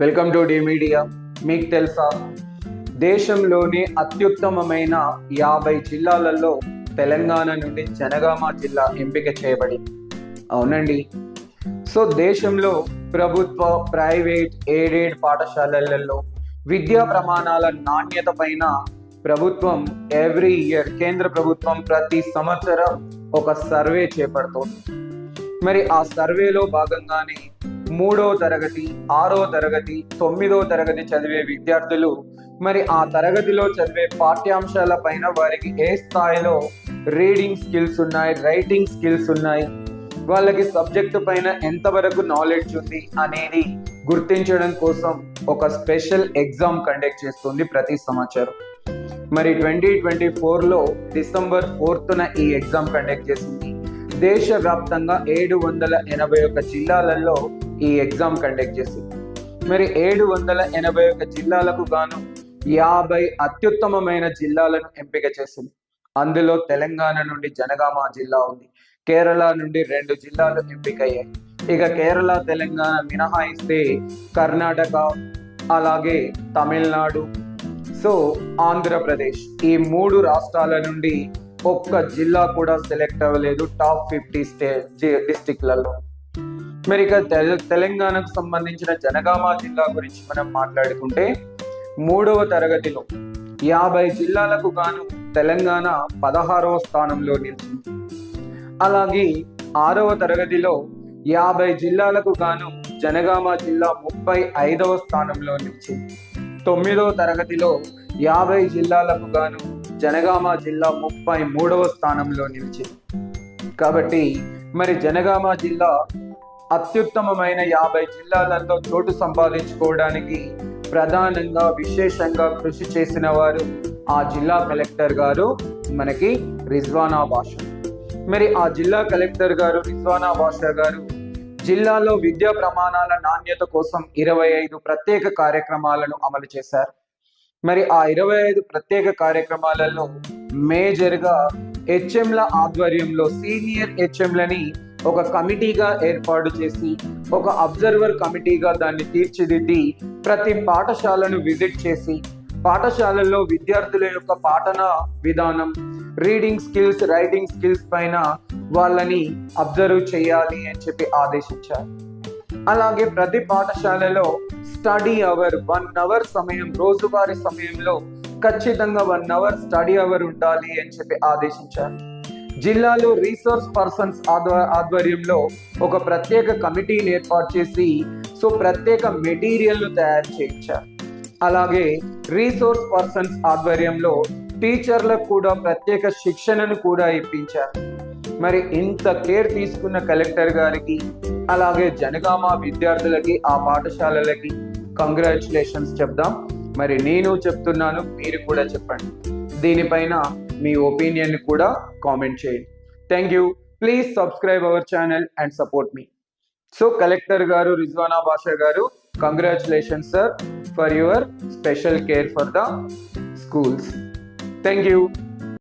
Welcome to D media. మీకు తెలుసా? దేశంలోని అత్యుత్తమమైన యాభై జిల్లాలలో తెలంగాణ నుండి జనగామ జిల్లా ఎంపిక చేయబడింది. అవునండి. సో దేశంలో ప్రభుత్వ ప్రైవేట్ ఎయిడెడ్ పాఠశాలలలో విద్యా ప్రమాణాల నాణ్యత పైన ప్రభుత్వం ఎవ్రీ ఇయర్ కేంద్ర ప్రభుత్వం ప్రతి సంవత్సరం ఒక సర్వే చేపడుతోంది. మరి ఆ సర్వేలో భాగంగానే మూడో తరగతి ఆరో తరగతి తొమ్మిదో తరగతి చదివే విద్యార్థులు. మరి ఆ తరగతిలో చదివే పాఠ్యాంశాల పైన వారికి ఏ స్థాయిలో రీడింగ్ స్కిల్స్ ఉన్నాయి రైటింగ్ స్కిల్స్ ఉన్నాయి వాళ్ళకి సబ్జెక్టు పైన ఎంతవరకు నాలెడ్జ్ ఉంది అనేది గుర్తించడం కోసం ఒక స్పెషల్ ఎగ్జామ్ కండక్ట్ చేస్తుంది ప్రతి సంవత్సరం. మరి ట్వంటీ ట్వంటీ ఫోర్లో డిసెంబర్ ఫోర్త్న ఈ ఎగ్జామ్ కండక్ట్ చేసింది. దేశవ్యాప్తంగా ఏడు వందల ఎనభై ఒక జిల్లాలలో ఈ ఎగ్జామ్ కండక్ట్ చేసింది మరి ఏడు వందల ఎనభై ఒక జిల్లాలకు గాను యాభై అత్యుత్తమమైన జిల్లాలను ఎంపిక చేసింది. అందులో తెలంగాణ నుండి జనగామ జిల్లా ఉంది. కేరళ నుండి రెండు జిల్లాలు ఎంపికయ్యాయి. ఇక కేరళ తెలంగాణ మినహాయిస్తే కర్ణాటక అలాగే తమిళనాడు సో ఆంధ్రప్రదేశ్. ఈ మూడు రాష్ట్రాల నుండి ఒక్క జిల్లా కూడా సెలెక్ట్ అవ్వలేదు. టాప్ ఫిఫ్టీ స్టే డిస్టిక్లలో మరి ఇక తెల- తెలంగాణకు సంబంధించిన జనగామ జిల్లా గురించి మనం మాట్లాడుకుంటే మూడవ తరగతిలో యాభై జిల్లాలకు గాను తెలంగాణ పదహారవ స్థానంలో నిలిచింది. అలాగే ఆరవ తరగతిలో యాభై జిల్లాలకు గాను జనగామ జిల్లా ముప్పై ఐదవ స్థానంలో నిలిచింది. తొమ్మిదవ తరగతిలో యాభై జిల్లాలకు గాను జనగామ జిల్లా ముప్పై మూడవ స్థానంలో నిలిచింది. కాబట్టి మరి జనగామ జిల్లా అత్యుత్తమమైన యాభై జిల్లాలలో చోటు సంపాదించుకోవడానికి ప్రధానంగా విశేషంగా కృషి చేసిన వారు ఆ జిల్లా కలెక్టర్ గారు మనకి రిజ్వానా భాష. మరి ఆ జిల్లా కలెక్టర్ గారు రిజ్వానా భాష గారు జిల్లాలో విద్యా ప్రమాణాల నాణ్యత కోసం ఇరవై ఐదు ప్రత్యేక కార్యక్రమాలను అమలు చేశారు. మరి ఆ ఇరవై ఐదు ప్రత్యేక కార్యక్రమాలలో మేజర్గా హెచ్ఎంల ఆధ్వర్యంలో సీనియర్ హెచ్ఎంలని ఒక కమిటీగా ఏర్పాటు చేసి ఒక అబ్జర్వర్ కమిటీగా దాన్ని తీర్చిదిద్ది ప్రతి పాఠశాలను విజిట్ చేసి పాఠశాలల్లో విద్యార్థుల యొక్క పాఠన విధానం రీడింగ్ స్కిల్స్ రైటింగ్ స్కిల్స్ పైన వాళ్ళని అబ్జర్వ్ చేయాలి అని చెప్పి ఆదేశించారు. అలాగే ప్రతి పాఠశాలలో స్టడీ అవర్ వన్ అవర్ సమయం రోజువారీ సమయంలో ఖచ్చితంగా వన్ అవర్ స్టడీ అవర్ ఉండాలి అని చెప్పి ఆదేశించారు. జిల్లాలో రీసోర్స్ పర్సన్స్ ఆధ్వర్యంలో ఒక ప్రత్యేక కమిటీని ఏర్పాటు చేసి సో ప్రత్యేక మెటీరియల్ను తయారు చేయించారు. అలాగే రీసోర్స్ పర్సన్స్ ఆధ్వర్యంలో టీచర్లకు కూడా ప్రత్యేక శిక్షణను కూడా ఇప్పించారు. మరి ఇంత కేర్ తీసుకున్న కలెక్టర్ గారికి అలాగే జనగామ విద్యార్థులకి ఆ పాఠశాలలకి కంగ్రాచులేషన్స్ చెప్దాం. మరి నేను చెప్తున్నాను మీరు కూడా చెప్పండి. దీనిపైన మీ ఒపీనియన్ కూడా కామెంట్ చేయండి. Thank you please subscribe our channel and support me so collector గారు రిజ్వానా బాషా గారు congratulation sir for your special care for the schools thank you